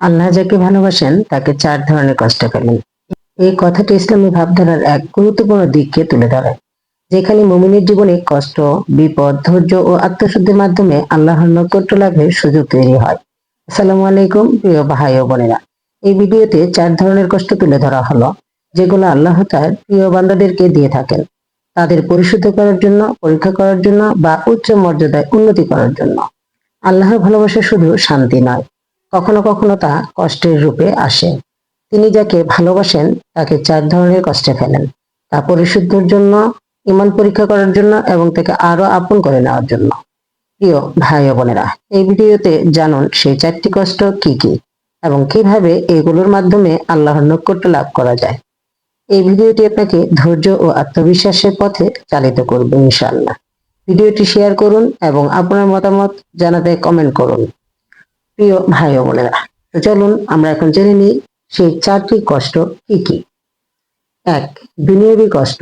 আল্লাহ যাকে ভালোবাসেন, তাকে চার ধরনের কষ্ট ফেলেন এই কথাটি ইসলামী ভাবধারার এক গুরুত্বপূর্ণ দিককে তুলে ধরে, যেখানে মুমিনের জীবনে কষ্ট, বিপদ, ধৈর্য ও আত্মশুদ্ধির মাধ্যমে আল্লাহর নৈকট্য লাভের সুযোগ তৈরি হয়। আসসালামু আলাইকুম, প্রিয় ভাই ও বোনেরা। এই ভিডিওতে চার ধরনের কষ্ট তুলে ধরা হলো, যেগুলো আল্লাহ তার প্রিয় বান্দাদেরকে দিয়ে থাকেন। তাদের পরিশুদ্ধ করার জন্য, পরীক্ষা করার জন্য বা উচ্চ মর্যাদায় উন্নতি করার জন্য। আল্লাহর ভালোবাসা শুধু শান্তি নয় কখনো কখনো তা কষ্টের রূপে আসে। তিনি যাকে ভালোবাসেন, তাকে চার ধরনের কষ্টে ফেলেন। তা পরিশুদ্ধর জন্য, ইমান পরীক্ষা করার জন্য এবং তাকে আরও আপন করে নেওয়ার জন্য। প্রিয় ভাই বোনেরা, এই ভিডিওতে জানুন সেই চারটি কষ্ট কি কি এবং কীভাবে এগুলোর মাধ্যমে আল্লাহর নৈকট্য লাভ করা যায়। এই ভিডিওটি আপনাকে ধৈর্য ও আত্মবিশ্বাসের পথে চালিত করবে ইনশাআল্লাহ। ভিডিওটি শেয়ার করুন এবং আপনার মতামত জানাতে কমেন্ট করুন। প্রিয় ভাই ও বোনেরা, তো চলুন আমরা এখন জেনে নিই সেই চারটি কষ্ট কি কি। এক, বিনিয়োগী কষ্ট,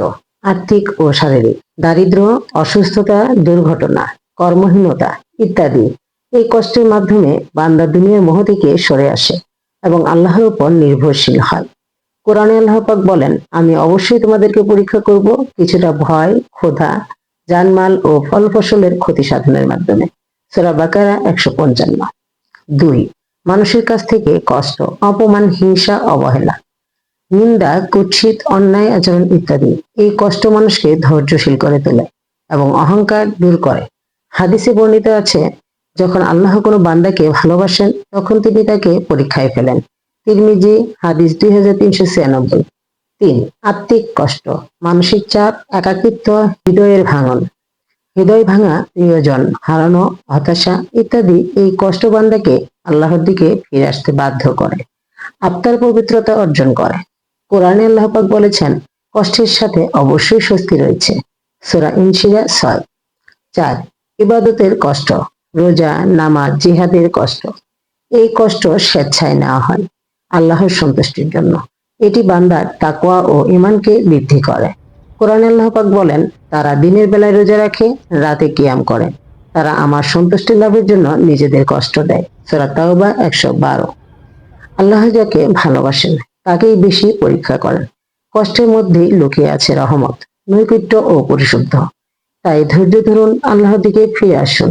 আর্থিক ও শারীরিক দারিদ্র অসুস্থতা, দুর্ঘটনা, কর্মহীনতা ইত্যাদি। এই কষ্টের মাধ্যমে বান্দা দুনিয়ার মোহ থেকে সরে আসে এবং আল্লাহর উপর নির্ভরশীল হয়। কোরআনে আল্লাহ পাক বলেন, আমি অবশ্যই তোমাদেরকে পরীক্ষা করব কিছুটা ভয়, ক্ষুধা, জানমাল ও ফল ফসলের ক্ষতি সাধনের মাধ্যমে। সূরা বাকারা একশো পঞ্চান্ন। দুই, মানুষের কাছ থেকে কষ্ট, অপমান, হিংসা, অবহেলা, নিন্দা, কুৎসিত, অন্যায়, আচরণ ইত্যাদি। এই কষ্ট মানুষকে ধৈর্যশীল করে তোলে এবং অহংকার দূর করে। হাদিসে বর্ণিত আছে, যখন আল্লাহ কোনো বান্দাকে ভালোবাসেন, তখন তিনি তাকে পরীক্ষায় ফেলেন। তিরমিজি, হাদিস দুই হাজার তিনশো ছিয়ানব্বই। তিন, আত্মিক কষ্ট, মানসিক চাপ, একাকিত্ব, হৃদয়ের ভাঙন। হৃদয় ভাঙা প্রিয়জন, হারানো, হতাশা ইত্যাদি এই কষ্ট বান্দাকে আল্লাহর দিকে ফিরে আসতে বাধ্য করে। আত্মার পবিত্রতা অর্জন করে। কোরআনে আল্লাহপাক বলেছেন, কষ্টের সাথে অবশ্যই স্বস্তি রয়েছে। সূরা ইনশিরা ছয়। চার, ইবাদতের কষ্ট, রোজা, নামাজ, জিহাদের কষ্ট। এই কষ্ট স্বেচ্ছায় নেওয়া হয় আল্লাহর সন্তুষ্টির জন্য। এটি বান্দার তাকওয়া ও ইমানকে বৃদ্ধি করে। কোরআন আল্লাহাক বলেন, তারা দিনের বেলায় রোজা রাখে, রাতে কিয়াম করে। তারা আমার সন্তুষ্টি লাভের জন্য নিজেদের কষ্ট দেয়। সূরা তাওবা একশো বারো। আল্লাহ যাকে ভালোবাসেন, তাকেই বেশি পরীক্ষা করেন। কষ্টের মধ্যেই লুকিয়ে আছে রহমত, নৈকট্য ও পরিশুদ্ধ। তাই ধৈর্য ধরুন আল্লাহ দিকে ফিরে আসুন।